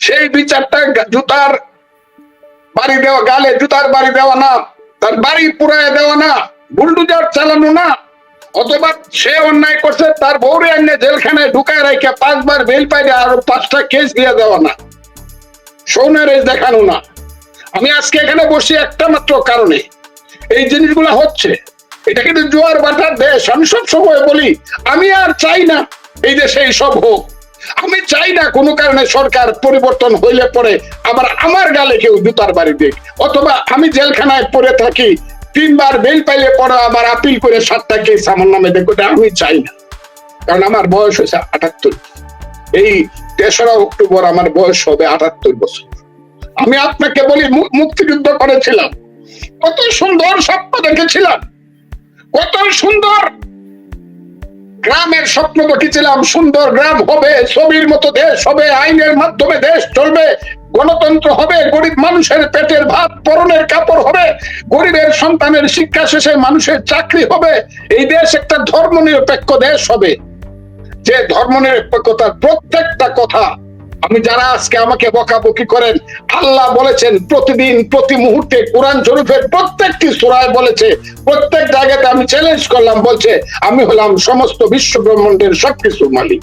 সেই বিচারটা জুতার বাড়ি দেওয়া, গালে জুতার বাড়ি দেওয়া না, তার বাড়ি পুরায় দেওয়া না, বুলডুজার চালানো না, অথবা সে অন্যায় করছে, তার বউরে এনে জেলখানায় ঢুকায় রেখে পাঁচবার বেল পাইলে আরও পাঁচটা কেস দিয়ে দেওয়া না, সৌনের দেখানো না। আমি আজকে এখানে বসি একটা মাত্র কারণে। এই জিনিসগুলো হচ্ছে, এটা কিন্তু জোয়ার বাটার দেশ, আমি সব সময় বলি, আমি আর চাই না, এই দেশে এই সব হোক। আমি চাই না কোনো কারণে সরকার পরিবর্তন হইলে পরে আবার আমার গালে কেউ জুতার বাড়ি দিক। অথবা আমি জেলখানায় পড়ে থাকি, তিনবার বেল পাইলে পরে আবার আপিল করে সাতটা কেস আমার নামে দেখো আমি চাই না। কারণ আমার বয়স হয়েছে আটাত্তর। এই তেসরা অক্টোবর আমার বয়স হবে আটাত্তর বছর। আমি আপনাকে বলি মুক্তিযুদ্ধ করেছিলাম। কত সুন্দর স্বপ্ন দেখেছিলাম। কত সুন্দর গ্রামের স্বপ্ন দেখেছিলাম, সুন্দর গ্রাম হবে, ছবির মতো দেশ হবে, আইনের মাধ্যমে দেশ চলবে, গণতন্ত্র হবে, গরিব মানুষের পেটের ভাত, পরনের কাপড় হবে, গরিবের সন্তানের শিক্ষা শেষে মানুষের চাকরি হবে। এই দেশ একটা ধর্ম নিরপেক্ষ দেশ হবে। যে ধর্ম নিরপেক্ষতার প্রত্যেকটা কথা আমি যারা আজকে আমাকে বকাবকি করেন, আল্লাহ বলেছেন, প্রতিদিন, প্রতি মুহূর্তে কোরআন শরীফের প্রত্যেকটি সূরায় বলেছে, প্রত্যেক জায়গাতে আমি চ্যালেঞ্জ করলাম, বলছে, আমি হলাম সমস্ত বিশ্ব ব্রহ্মাণ্ডের সবকিছুর মালিক।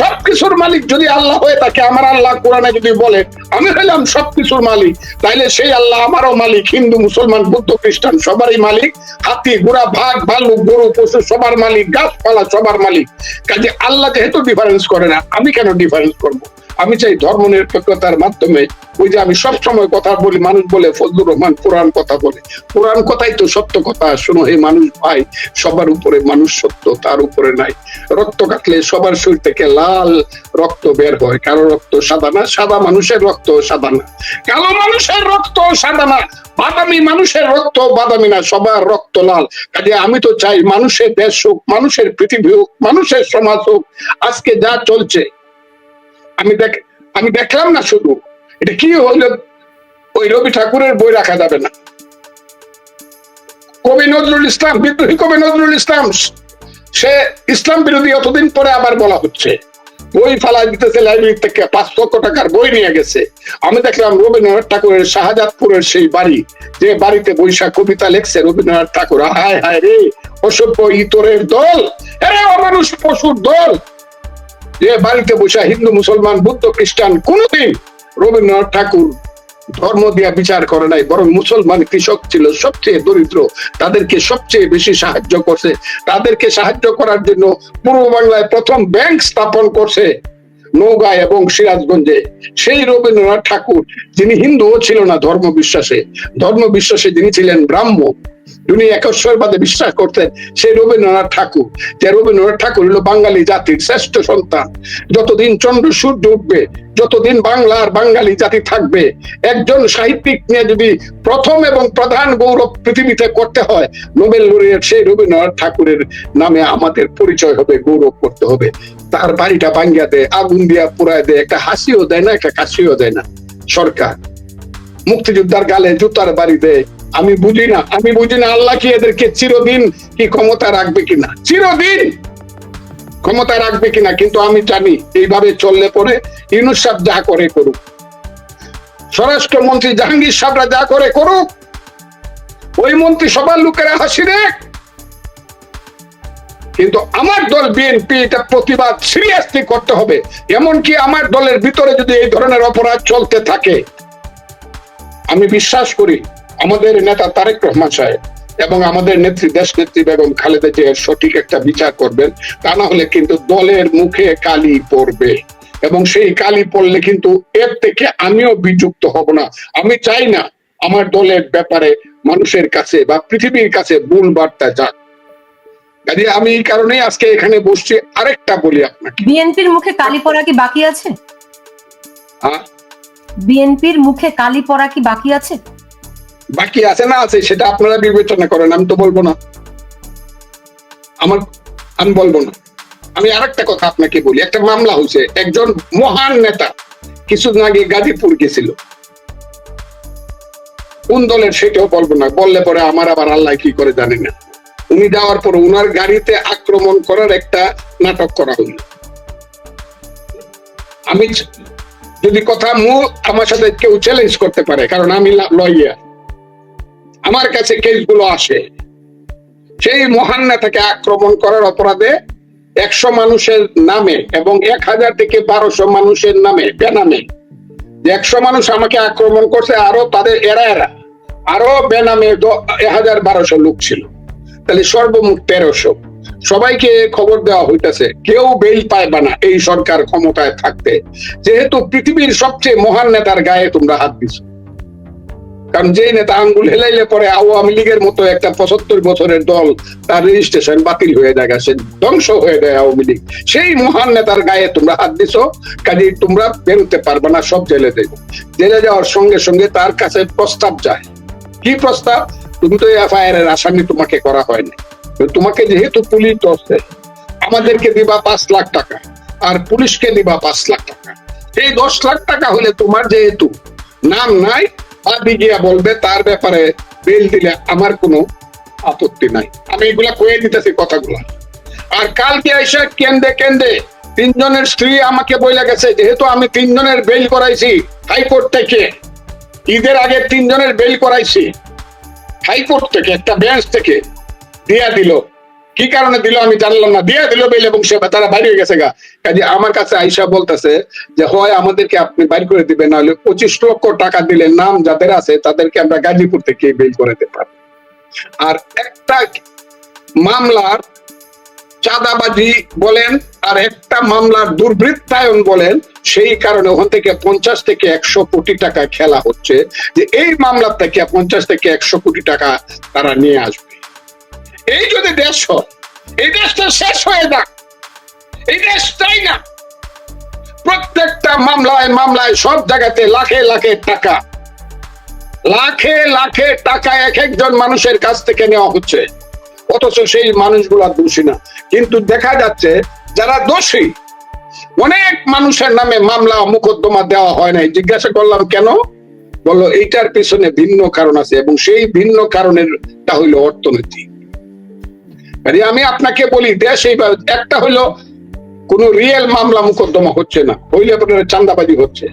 সবকিছুর মালিক যদি আল্লাহ হয়ে থাকে, আমার আল্লাহ কোরআনে যদি বলে, আমি হলাম সবকিছুর মালিক, তাইলে সেই আল্লাহ আমারও মালিক, হিন্দু, মুসলমান, বুদ্ধ, খ্রিস্টান, সবারই মালিক, হাতি, ঘোড়া ভাগ ভাল্লুক গরু, পশু, সবার মালিক, গাছপালা সবার মালিক। কাজে আল্লাহ যেহেতু ডিফারেন্স করে না, আমি কেন ডিফারেন্স করব? আমি চাই ধর্ম নিরপেক্ষতার মাধ্যমে ওই যে আমি সব সময় কথা বলি, মানুষ বলে, ফজলুর রহমান কোরআন কথা বলে। কোরআন কথাই তো সত্য কথা। শোনো, হে মানুষ ভাই, সবার উপরে মানুষ সত্য, তার উপরে নাই। রক্ত কাটলে সবার শরীর থেকে লাল রক্ত বের হয়। কারও রক্ত সাদা না? সাদা মানুষের রক্ত সাদা না। কালো মানুষের রক্ত সাদা না। বাদামি মানুষের রক্ত বাদামি না। সবার রক্ত লাল। কাজে আমি তো চাই মানুষের দেশ হোক, মানুষের পৃথিবী হোক, মানুষের সমাজ হোক, আজকে যা চলছে আমি দেখ, আমি দেখলাম না শুধু। এটা কি হইল ওই রবি ঠাকুরের বই রাখা যাবে না। কবি নজরুল ইসলাম, বিদ্রোহী কবি নজরুল ইসলাম, সে ইসলাম বিরোধী অতদিন পরে আবার বলা হচ্ছে। বই ফালা দিতেছে লাইব্রেরি থেকে পাঁচ লক্ষ টাকার বই নিয়ে গেছে। আমি দেখলাম রবীন্দ্রনাথ ঠাকুরের শাহজাদপুরের সেই বাড়ি, যে বাড়িতে বৈশাখ কবিতা লেখছে রবীন্দ্রনাথ ঠাকুর। হায় হায় রে, অসভ্য ইতরের দল। এরে অমানুষ পশুর দল। যে বাড়িতে বসে হিন্দু, মুসলমান, বুদ্ধ, খ্রিস্টান কোনদিন রবীন্দ্রনাথ ঠাকুর ধর্ম দিয়া বিচার করে নাই, বরং মুসলমান কৃষক ছিল, সবচেয়ে দরিদ্র, তাদেরকে সবচেয়ে বেশি সাহায্য করছে। তাদেরকে সাহায্য করার জন্য পূর্ব বাংলায় প্রথম ব্যাংক স্থাপন করছে নৌগাঁ এবং সিরাজগঞ্জে। সেই রবীন্দ্রনাথ ঠাকুর, যিনি হিন্দুও ছিল না ধর্ম বিশ্বাসে ধর্ম বিশ্বাসে যিনি ছিলেন ব্রাহ্ম যিনি একশ্বরবাদে বিশ্বাস করতেন সেই রবীন্দ্রনাথ ঠাকুর। যে রবীন্দ্রনাথ ঠাকুর হলো বাঙালি জাতির শ্রেষ্ঠ সন্তান। যতদিন চন্দ্র সূর্য উঠবে, যতদিন বাংলার বাঙালি জাতি থাকবে, একজন সাহিত্যিক নিয়ে যদি প্রথম এবং প্রধান গৌরব পৃথিবীতে করতে হয়, নোবেল লরিয়েট সেই রবীন্দ্রনাথ ঠাকুরের নামে আমাদের পরিচয় হবে, গৌরব করতে হবে। তার বাড়িটা ভাঙ্গিয়া দেয়, আগুন দিয়া পুরায় দেয়, একটা হাসিও দেয় না, একটা কাশিও দেয় না। সরকার মুক্তিযোদ্ধার গালে জুতার বাড়ি দেয় আমি বুঝি না, আমি বুঝি না আল্লাহ কি এদেরকে চিরদিন কি ক্ষমতা রাখবে কিনা? চিরদিন ক্ষমতা রাখবে কিনা, কিন্তু আমি জানি এইভাবে চললে পরে ইউনুস সাহেব যা করে করুক। স্বরাষ্ট্রমন্ত্রী জাহাঙ্গীর সাহেবরা যা করে করুক, ওই মন্ত্রী সবার লোকেরা হাসি দেখ কিন্তু আমার দল বিএনপি, এটা প্রতিবাদ সিরিয়াসলি করতে হবে। এমনকি আমার দলের ভিতরে যদি এই ধরনের অপরাধ চলতে থাকে, আমি বিশ্বাস করি আমাদের নেতা তারেক রহমান সাহেব এবং আমাদের নেত্রী দেশ নেত্রী বেগম খালেদা জিয়া সঠিক একটা বিচার করবেন তা না হলে কিন্তু দলের মুখে কালি পড়বে। এবং সেই কালি পড়লে কিন্তু এর থেকে আমিও বিযুক্ত হব না। আমি চাই না আমার দলের ব্যাপারে মানুষের কাছে বা পৃথিবীর কাছে ভুল বার্তা যাক। কাজে আমি এই কারণে আজকে এখানে বসছি। আরেকটা বলি আপনাকে। বিএনপির মুখে কালি পড়া কি বাকি আছে? হ্যাঁ? বিএনপির মুখে কালি পড়া কি বাকি আছে? বাকি আছে না আছে সেটা আপনারা বিবেচনা করেন, আমি তো বলব না। আমার, আমি বলব না। আমি আরেকটা কথা আপনাকে বলি, একটা মামলা হয়েছে, একজন মহান নেতা, কিছুদিন আগে গাজীপুর গেছিল। কোন দলের সেটাও বলব না, বললে পরে আমার আবার আল্লাহ কি করে জানি না। উনি যাওয়ার পর উনার গাড়িতে আক্রমণ করার একটা নাটক করা হলো। আমি যদি কথা মূল আমার সাথে কেউ চ্যালেঞ্জ করতে পারে, কারণ আমি লয়ার আমার কাছে কেসগুলো আসে। সেই মহান নেতাকে আক্রমণ করার অপরাধে একশো মানুষের নামে এবং এক হাজার থেকে বারোশো মানুষের নামে, বেনামে। একশো মানুষ আমাকে আক্রমণ করছে, আরও তাদের এরা এরা। আরও বেনামে হাজার বারোশো লোক ছিল। তাহলে সর্বমোট তেরোশো। সবাইকে খবর দেওয়া হইতেছে, কেউ বেল পাইবা না এই সরকার ক্ষমতায় থাকতে। যেহেতু পৃথিবীর সবচেয়ে মহান নেতার গায়ে তোমরা হাত দিছো। কারণ যে নেতা আঙ্গুল হেলাইলে পরে আওয়ামী লীগের মতো একটা পঁচাত্তর বছরের দল তার রেজিস্ট্রেশন বাতিল হয়ে যায়, সে ধ্বংস হয়ে যায় আওয়ামী লীগ। সেই মহান নেতার গায়ে তোমরা হাত দিছো কাজে তোমরা বেরোতে পারবে না সব জেলে দেবে জেলে যাওয়ার সঙ্গে সঙ্গে তার কাছে প্রস্তাব যায়। কি প্রস্তাব? তুমি তো এফআইআর এর আসামি, তোমাকে করা হয়নি। তোমাকে যেহেতু পুলিশ ধরছে, আমাদেরকে দিবা পাঁচ লাখ টাকা আর পুলিশকে দিবা পাঁচ লাখ টাকা। এই দশ লাখ টাকা হলে তোমার যেহেতু নাম নাই বাদি গিয়া বলবে, তার ব্যাপারে দিলে আমার কোনো আপত্তি নাই। আমি এগুলা কয়ে দিতেছি কথাগুলা। আর কালকে এসে তিনজনের স্ত্রী আমাকে বইলা গেছে, যেহেতু আমি তিনজনের বেল করাইছি, হাইকোর্ট থেকে, ঈদের আগে তিনজনের বেল করাইছি, হাইকোর্ট থেকে, একটা বেঞ্চ থেকে দিয়া দিল। কি কারণে দিল আমি জানলাম না। দিয়া দিল বেল এবং সে তারা বাইরে গেছে গা। কাজে আমার কাছে আইসা বলতেছে যে, হয় আমাদেরকে আপনি বাইর করে দিবেন, নাহলে পঁচিশ লক্ষ টাকা দিলে নাম যাদের আছে, তাদেরকে আমরা গাজীপুর থেকে বেল করে দিতে পারব। আর একটা মামলার চাঁদাবাজি বলেন, আর একটা মামলার দুর্বৃত্তায়ন বলেন, সেই কারণে ওখান থেকে পঞ্চাশ থেকে একশো কোটি টাকা খেলা হচ্ছে। যে এই মামলার থেকে পঞ্চাশ থেকে একশো কোটি টাকা তারা নিয়ে আসবে। এই যদি দেশ হয়, এই দেশটা শেষ হয়ে যাক। এই দেশ চাই না। প্রত্যেকটা মামলায় মামলায় সব জায়গাতে লাখে লাখে টাকা। লাখে লাখে টাকা এক একজন মানুষের কাছ থেকে নেওয়া হচ্ছে। অথচ সেই মানুষগুলা দোষী না। কিন্তু দেখা যাচ্ছে যারা দোষী, অনেক মানুষের নামে মামলা মোকদ্দমা দেওয়া হয় নাই। জিজ্ঞাসা করলাম, কেন? বলল, এইটার পিছনে ভিন্ন কারণ আছে এবং সেই ভিন্ন কারণের টা হইল অর্থনীতি আমি আপনাকে বলি, দেশ এইবার একটা হইল কোন রিয়েল মামলা মোকদ্দমা হচ্ছে না, হইলে পরে চান্দাবাজি হচ্ছে।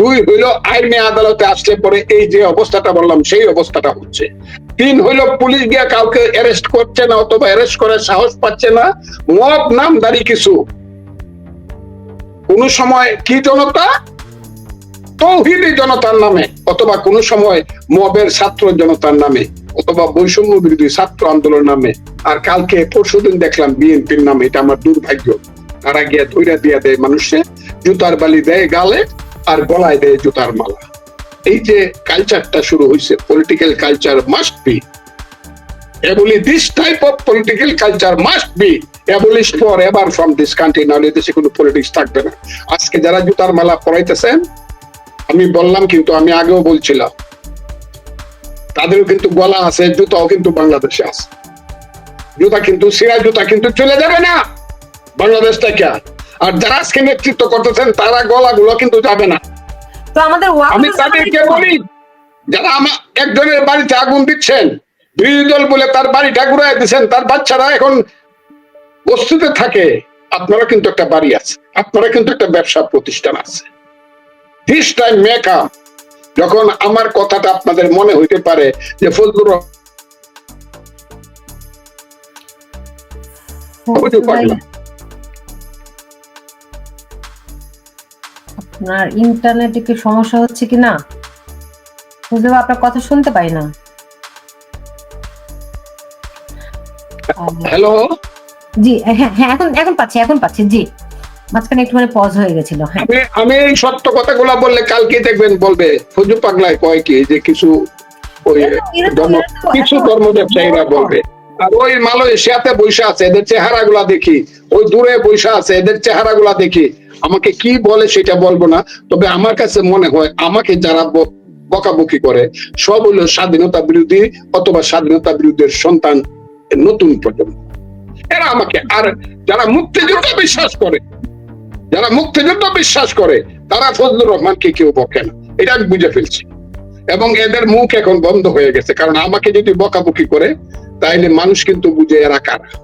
দুই হইল আইনে আদালতে আসলে পরে এই যে অবস্থাটা বললাম, সেই অবস্থাটা হচ্ছে। তিন হইল পুলিশ গিয়া কাউকে অ্যারেস্ট করছে না অথবা অ্যারেস্ট করার সাহস পাচ্ছে না, মব নামদারি কিছু। কোন সময় কি জনতা? তৌহিদি জনতার নামে, অথবা কোন সময় মবের ছাত্র জনতার নামে। অথবা বৈষম্য বিরোধী ছাত্র আন্দোলন নামে। আর কালকে পরশুদিন দেখলাম বিএনপির নামে, এটা আমার দুর্ভাগ্য। তারা গিয়ে ধৈর্য দিয়ে দেয় মানুষে, জুতার বালি দেয় গালে আর গলায় দেয় জুতার মালা। এই যে কালচারটা শুরু হয়েছে political culture must be ably this type of political culture must be for ever from this country নাহলে দেশে কোনো পলিটিক্স থাকবে না। আজকে যারা জুতার মালা পরাইতেছেন, আমি বললাম কিন্তু আমি আগেও বলছিলাম তাদেরও কিন্তু গলা আছে জুতাও কিন্তু বাংলাদেশে আছে। জুতা কিন্তু সিরা জুতা কিন্তু চলে যাবে না। বাংলাদেশ থেকে আর। যারা আজকে নেতৃত্ব করতেছেন তারা গলাগুলো কিন্তু যাবে না। তো আমাদের আমি তাদেরকে বলি যারা আমার একজনের বাড়িতে আগুন দিচ্ছেন বিরোধী দল বলে তার বাড়িটা ঘুরাই দিচ্ছেন তার বাচ্চারা এখন বস্তুতে থাকে আপনারা কিন্তু একটা বাড়ি আছে আপনারা কিন্তু একটা ব্যবসা প্রতিষ্ঠান আছে। দিস টাইম মেক যখন আমার কথাটা আপনাদের মনে হইতে পারে যে ফজলুর। আপনার ইন্টারনেটে কি সমস্যা হচ্ছে কি না? আপনার কথা শুনতে পাই না। হ্যালো জি হ্যাঁ হ্যাঁ এখন এখন পাচ্ছি এখন পাচ্ছি জি। মাঝখানে একটু মানে পজ হয়ে গেছিল হ্যাঁ। আমি আমি এই সত্য কথাগুলা বললে কালকে দেখবেন বলবে ফজু পাগলায় কয় কি যে কিছু ওই ধর্ম কিছু ধর্ম ব্যবসায়ীরা বলবে। আর ওই মালয়েশিয়াতে বৈশা আছে এদের চেহারা গুলা দেখি। ওই দূরে বৈশা আছে এদের চেহারা গুলা দেখি। আমাকে কি বলে সেটা বলব না তবে আমার কাছে মনে হয় আমাকে যারা বকাবকি করে সব হলো স্বাধীনতা বিরোধী অথবা স্বাধীনতা বিরোধীর সন্তান নতুন প্রজন্ম। এরা আমাকে আর যারা মুক্তিযুদ্ধ বিশ্বাস করে যারা মুক্তিযুদ্ধ বিশ্বাস করে, তারা ফজলুর রহমানকে কেউ বকে না। এটা আমি বুঝে ফেলছি। এবং এদের মুখ এখন বন্ধ হয়ে গেছে। কারণ আমাকে যদি বকাবকি করে, তাইলে মানুষ কিন্তু বুঝে এরা কারা।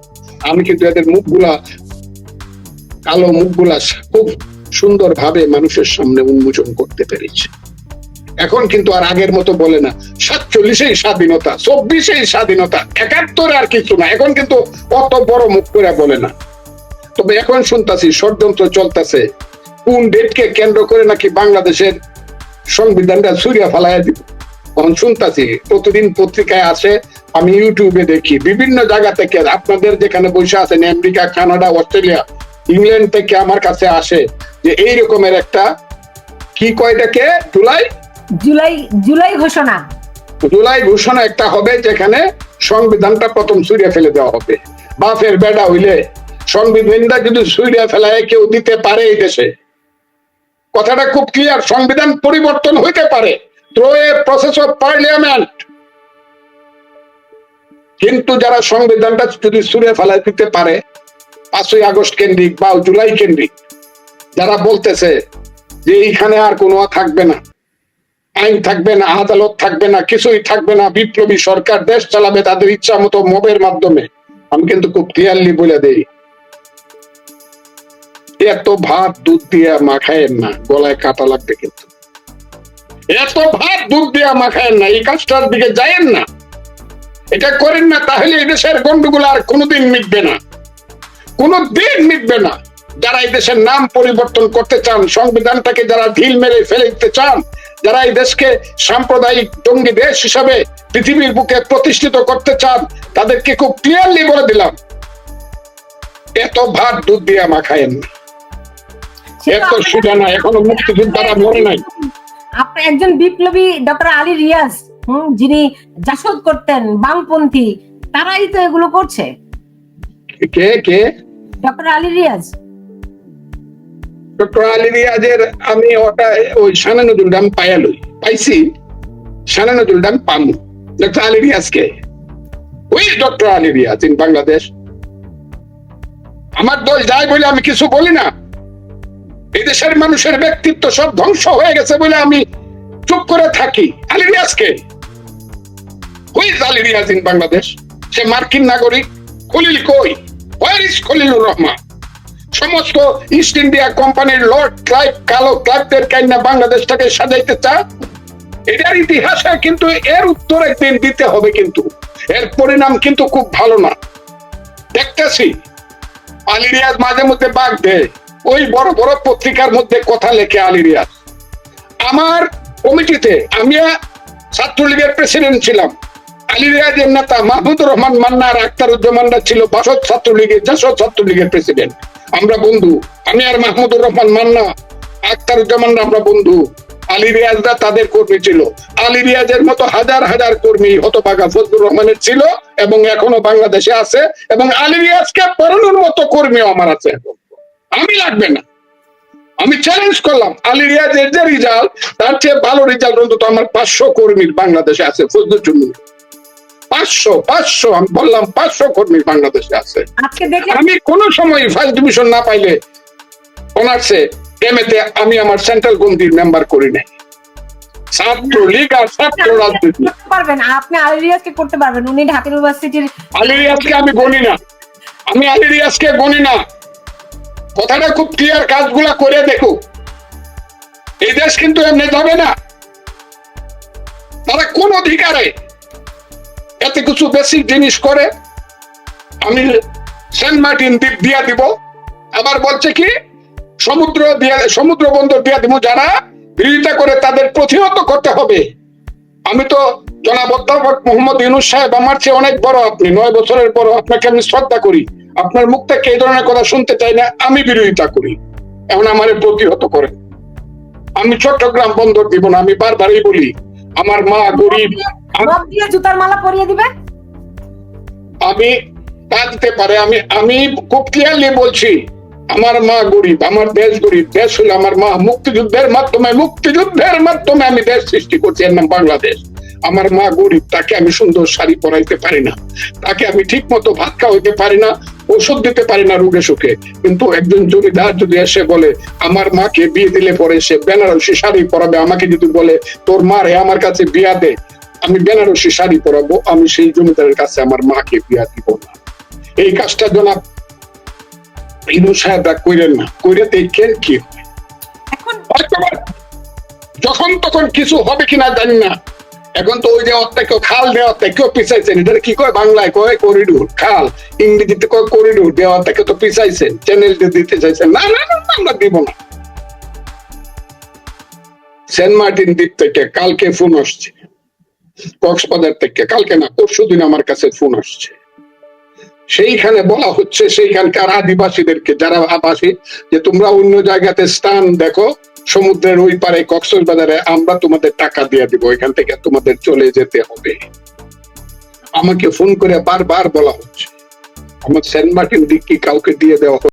আমি কিন্তু এদের মুখগুলা, কালো মুখগুলা খুব সুন্দরভাবে মানুষের সামনে উন্মোচন করতে পেরেছি। এখন কিন্তু আর আগের মতো বলে না। সাতচল্লিশেই স্বাধীনতা, চব্বিশেই স্বাধীনতা, একাত্তরে আর কিছু না। এখন কিন্তু অত বড় মুখ করে বলে না। তবে এখন শুনতাছি ষড়যন্ত্র চলতেছে। কোন ডেটকে কেন্দ্র করে নাকি বাংলাদেশের সংবিধানটা সুরিয়া ফালাইয়া দিব? তখন শুনতাছি প্রতিদিন পত্রিকায় আসে আমি ইউটিউবে দেখি বিভিন্ন জায়গা থেকে আপনাদের যেখানে বসে আছেন আমেরিকা কানাডা অস্ট্রেলিয়া ইংল্যান্ড থেকে আমার কাছে আসে যে এই রকমের একটা কি কয়টাকে জুলাই? জুলাই জুলাই ঘোষণা। জুলাই ঘোষণা একটা হবে যেখানে সংবিধানটা প্রথম সুরিয়া ফেলে দেওয়া হবে। বাপের বেডা হইলে সংবিধানটা যদি সুরিয়া ফেলায় কেউ দিতে পারে এই দেশে। কথাটা খুব ক্লিয়ার সংবিধান পরিবর্তন হইতে পারে। প্রসেস অফ পার্লিয়ামেন্ট কিন্তু যারা সংবিধানটা যদি সুরিয়া ফেলায় দিতে পারে, পাঁচই আগস্ট কেন্দ্রিক বা জুলাই কেন্দ্রিক, যারা বলতেছে যে এইখানে আর কোনো থাকবে না, আইন থাকবে না, আদালত থাকবে না, কিছুই থাকবে না, বিপ্লবী সরকার দেশ চালাবে তাদের ইচ্ছা মতো মবের মাধ্যমে। আমি কিন্তু খুব ক্লিয়ারলি বলে দেই এত ভাত দুধ দিয়ে মাখায়েন না, গলায় কাটা লাগবে কিন্তু। এত ভাত দুধ দিয়ে মাখায়েন না, এই কাজটার দিকে যায়েন না। এটা করেন না, তাহলে এই দেশের গন্ডগোল আর কোনোদিন মিটবে না। কোনোদিন মিটবে না। যারা এই দেশের নাম পরিবর্তন করতে চান, সংবিধানটাকে যারা ঢিল মেরে ফেলে দিতে চান, যারা এই দেশকে সাম্প্রদায়িক জঙ্গি দেশ হিসাবে পৃথিবীর বুকে প্রতিষ্ঠিত করতে চান, তাদেরকে খুব ক্লিয়ারলি বলে দিলাম, এত ভাত দুধ দিয়ে মাখায়েন না। এত আপনাদের- সুজা না এখনও মুক্তিযোদ্ধারা মরে নাই। আপনি একজন বিপ্লবী ডক্টর আলী রিয়াজ হুম যিনি জাসদ করতেন বামপন্থী তারাই তো এগুলো করছে। কে কে? ডক্টর আলী রিয়াজ। ডক্টর আলী রিয়াজের আমি ওটা ওই সানা নজরুল ডাম পায়ালই পাইছি সানা নজরুল ডাম পামু। ডক্টর আলী রিয়াজকে ওই ডক্টর আলী রিয়াজ ইন বাংলাদেশ। আমার দল যায় বলে আমি কিছু বলি না। এই দেশের মানুষের ব্যক্তিত্ব সব ধ্বংস হয়ে গেছে বলে আমি চুপ করে থাকি। আলী ইন বাংলাদেশ সে মার্কিন নাগরিক। খলিল কই? Where is Khalilur Rahman? সমস্ত ইস্ট ইন্ডিয়া কোম্পানির লর্ড ক্লাইভ কালো ক্লাইভদের বাংলাদেশটাকে সাজাইতে চা এটার ইতিহাসে কিন্তু এর উত্তর একদিন দিতে হবে কিন্তু। এর পরিণাম কিন্তু খুব ভালো না। দেখতেছি। আলিরিয়াজ মাঝে মধ্যে বাঘ দেয়। ওই বড় বড় পত্রিকার মধ্যে কথা লেখে আলিরিয়াজ আমার কমিটিতে আমি ছাত্রলীগের প্রেসিডেন্ট ছিলাম। আলিরিয়াজের নেতা রহমান মান্না আর আখতারুজ্জামানরা ছিল বাসদ ছাত্রলীগের, জাসদ ছাত্রলীগের প্রেসিডেন্ট। আমরা বন্ধু। আমি আর মাহমুদুর রহমান মান্না আমরা বন্ধু। তাদের কর্মী ছিল। আলী রিয়াজের মতো হাজার হাজার কর্মী হতবাগা ফজলুর রহমানের ছিল এবং এখনও বাংলাদেশে আছে এবং আলী রিয়াজকে পড়ানোর মতো কর্মীও আমার আছে এখন। আমি লাগবে না। আমি চ্যালেঞ্জ করলাম। আলী রিয়াজের যে রেজাল্ট তার চেয়ে ভালো রেজাল্ট অন্তত আমার পাঁচশো কর্মীর বাংলাদেশে আছে ফজলুর জন্য পাঁচশো পাঁচশো আমি বললাম পাঁচশো কর্মী বাংলাদেশে আছে। আমি কোন সময় ফার্স্ট ডিভিশন না পাইলে অনার্সে এমএতে আমি আমার সেন্ট্রাল কমিটির মেম্বার করি নাই। ছাত্র লীগ আর ছাত্র রাজনীতি। পারবেন আপনি আলিরিয়াজকে করতে পারবেন উনি ঢাকা ইউনিভার্সিটির আলী আমি গণি না। আমি আলী রিয়াজকে গণি না। কথাটা খুব ক্লিয়ার কাজগুলা করে দেখো। এই দেশ কিন্তু এমনি যাবে না। তারা কোন অধিকারে এত কিছু বেসিক জিনিস করে? আমি সেন্ট মার্টিন দ্বীপ দিয়া দিব। আবার বলছে কি, সমুদ্র দিয়া, সমুদ্র বন্দর দিয়া দিব যারা বিরোধিতা করে তাদের প্রতিহত করতে হবে। আমি তো জনাব অধ্যাপক মোহাম্মদ ইউনুস সাহেব, আমার চেয়ে অনেক বড় আপনি, নয় বছরের বড় আপনাকে আমি শ্রদ্ধা করি। আপনার মুখ থেকে এই ধরনের কথা শুনতে চাই না আমি বিরোধিতা করি। এখন আমার প্রতিহত করে। আমি চট্টগ্রাম বন্দর দিব না আমি বারবারই বলি আমার মা গরিব। জুতার মালা পরিয়ে দিবে? আমি তা দিতে পারে আমি আমি খুব ক্লিয়ারলি বলছি আমার মা গরিব আমার দেশ গরিব। দেশ হলো আমার মা। মুক্তিযুদ্ধের মাধ্যমে মুক্তিযুদ্ধের মাধ্যমে আমি দেশ সৃষ্টি করছি এর নাম বাংলাদেশ। আমার মা গরিব তাকে আমি সুন্দর শাড়ি পরাইতে পারি না। তাকে আমি ঠিক মতো ভাত খাওয়াইতে পারি না ওষুধ দিতে পারি না রোগে সুখে। কিন্তু একজন জমিদার যদি এসে বলে আমার মাকে বিয়ে দিলে পরে সে বেনারসি শাড়ি পরাবে আমাকে যদি বলে তোর মা রে আমার কাছে বিয়া দে আমি বেনারসি শাড়ি পরাবো আমি সেই জমিদারের কাছে আমার মাকে বিয়া দিব না। এই কাজটা জনাব ইনু সাহেবরা কইরেন না। কইরে দেখেন কি যখন তখন কিছু হবে কিনা জানি না। এখন তো ওই যে অর্থে কেউ খাল দেওয়া কেউ পিছাইছেন। এটা কি কয়? বাংলায় কয় করিডোর? খাল। ইংরেজিতে কয় করিডোর? দেওয়া থেকে তো পিছাইছেন। চ্যানেল দিতে চাইছেন। না না, না, আমরা দিব না। সেন্ট মার্টিন দ্বীপ থেকে কালকে ফোন আসছে। কক্সবাজার থেকে। কালকে না পরশু দিন আমার কাছে ফোন আসছে। সেইখানে বলা হচ্ছে সেইখানকার আদিবাসীদেরকে, যারা আবাসী, যে তোমরা অন্য জায়গাতে স্থান দেখো, সমুদ্রের ওই পারে কক্সবাজারে, আমরা তোমাদের টাকা দিয়ে দিব, এখান থেকে তোমাদের চলে যেতে হবে। আমাকে ফোন করে বারবার বলা হচ্ছে। আমার সেন্ট মার্টিন দিক কি কাউকে দিয়ে দেওয়া